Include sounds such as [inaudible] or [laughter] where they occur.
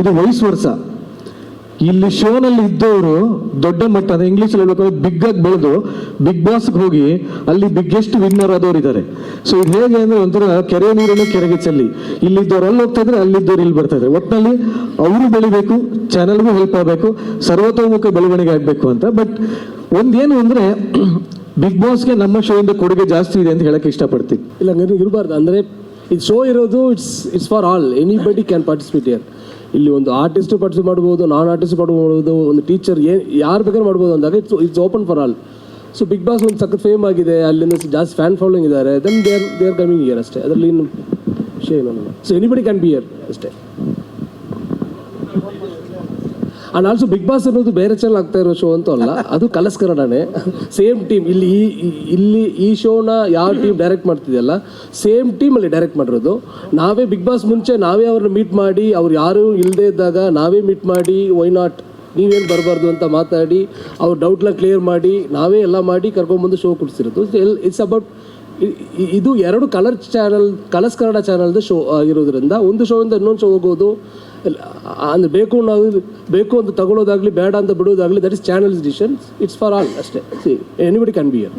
ಇದು ವಯಸ್ಸು ವರ್ಷ. ಇಲ್ಲಿ ಶೋನಲ್ಲಿ ಇದ್ದವರು ದೊಡ್ಡ ಮಟ್ಟ ಅಂದ್ರೆ ಇಂಗ್ಲೀಷಲ್ಲಿ ಹೇಳ್ಬೇಕಾದ್ರೆ ಬಿಗ್ ಆಗಿ ಬೆಳೆದು ಬಿಗ್ ಬಾಸ್ಗೆ ಹೋಗಿ ಅಲ್ಲಿ ಬಿಗ್ಗೆಸ್ಟ್ ವಿನ್ನರ್ ಆದವ್ರು ಇದ್ದಾರೆ ಸೊ ಇದು ಹೇಗೆ ಅಂದರೆ ಒಂಥರ ಕೆರೆ ನೀರನ್ನು ಕೆರೆಗೆ ಚೆಲ್ಲಿ. ಇಲ್ಲಿದ್ದವ್ರು ಅಲ್ಲಿ ಹೋಗ್ತಾ ಇದ್ರೆ ಅಲ್ಲಿದ್ದವ್ರು ಇಲ್ಲಿ ಬರ್ತಾ ಇದ್ದಾರೆ ಒಟ್ಟಿನಲ್ಲಿ ಅವರು ಬೆಳಿಬೇಕು ಚಾನಲ್ಗೂ ಹೆಲ್ಪ್ ಆಗಬೇಕು, ಸರ್ವತೋಮುಖ ಬೆಳವಣಿಗೆ ಆಗಬೇಕು ಅಂತ. ಬಟ್ ಒಂದೇನು ಅಂದ್ರೆ [clears throat] ಬಿಗ್ ಬಾಸ್ಗೆ ನಮ್ಮ ಶೋ ಇಂದ ಕೊಡುಗೆ ಜಾಸ್ತಿ ಇದೆ ಅಂತ ಹೇಳಕ್ಕೆ ಇಷ್ಟಪಡ್ತೀನಿ. ಇಲ್ಲ ಇರಬಾರ್ದು. ಅಂದರೆ ಇದು ಶೋ ಇರೋದು it's it's for all anybody can participate here ಇಲ್ಲಿ ಒಂದು ಆರ್ಟಿಸ್ಟ್ ಪಾರ್ಟಿಸಿಪೇಟ್ ಮಾಡ್ಬೋದು ನಾನ್ ಆರ್ಟಿಸ್ಟ್ ಮಾಡ್ಬೋದು, ಒಂದು ಟೀಚರ್ ಏನು ಯಾರು ಬೇಕಾದ್ರೂ ಮಾಡ್ಬೋದು ಅಂದಾಗ it's it's open for all so Bigg Boss ಒಂದು ಸಖತ್ ಫೇಮ್ ಆಗಿದೆ, ಅಲ್ಲಿಂದ ಜಾಸ್ತಿ ಫ್ಯಾನ್ ಫಾಲೋಯಿಂಗ್ ಇದ್ದಾರೆ. Then they are they are coming here ಅಷ್ಟೇ. ಅದರಲ್ಲಿ ಇನ್ನು ವಿಷಯ ಏನಲ್ಲ. So anybody can be here ಅಷ್ಟೇ. ಆ್ಯಂಡ್ ಆಲ್ಸೋ ಬಿಗ್ ಬಾಸ್ ಅನ್ನೋದು ಬೇರೆ ಚಾನಲ್ ಆಗ್ತಾ ಇರೋ ಶೋ ಅಂತೂ ಅಲ್ಲ, ಅದು ಕಲಸ್ ಕನ್ನಡನೇ ಸೇಮ್ ಟೀಮ್ ಇಲ್ಲಿ ಈ ಇಲ್ಲಿ ಈ ಶೋನ ಯಾವ ಟೀಮ್ ಡೈರೆಕ್ಟ್ ಮಾಡ್ತಿದೆಯಲ್ಲ ಸೇಮ್ ಟೀಮಲ್ಲಿ ಡೈರೆಕ್ಟ್ ಮಾಡಿರೋದು. ನಾವೇ ಬಿಗ್ ಬಾಸ್ ಮುಂಚೆ ನಾವೇ ಅವ್ರನ್ನ ಮೀಟ್ ಮಾಡಿ, ಅವ್ರು ಯಾರೂ ಇಲ್ಲದೇ ಇದ್ದಾಗ ನಾವೇ ಮೀಟ್ ಮಾಡಿ ವೈ ನಾಟ್ ನೀವೇನು ಬರಬಾರ್ದು ಅಂತ ಮಾತಾಡಿ, ಅವ್ರ ಡೌಟ್ನ ಕ್ಲಿಯರ್ ಮಾಡಿ, ನಾವೇ ಎಲ್ಲ ಮಾಡಿ ಕರ್ಕೊಂಬಂದು ಶೋ ಕೊಡ್ಸಿರೋದು. ಇಟ್ಸ್ ಅಬೌಟ್ ಇದು ಎರಡು ಕಲರ್ ಚಾನಲ್ ಕಲರ್ಸ್ ಕನ್ನಡ ಚಾನಲ್ದು ಶೋ ಆಗಿರೋದ್ರಿಂದ, ಒಂದು ಶೋಯಿಂದ ಇನ್ನೊಂದು ಶೋ ಹೋಗೋದು ಅಂದ್ರೆ ಬೇಕು ನಾವು ಬೇಕು ಅಂತ ತಗೊಳ್ಳೋದಾಗಲಿ, ಬೇಡ ಅಂತ ಬಿಡೋದಾಗಲಿ that is channel's decision it's for all ಅಷ್ಟೇ. See anybody can be here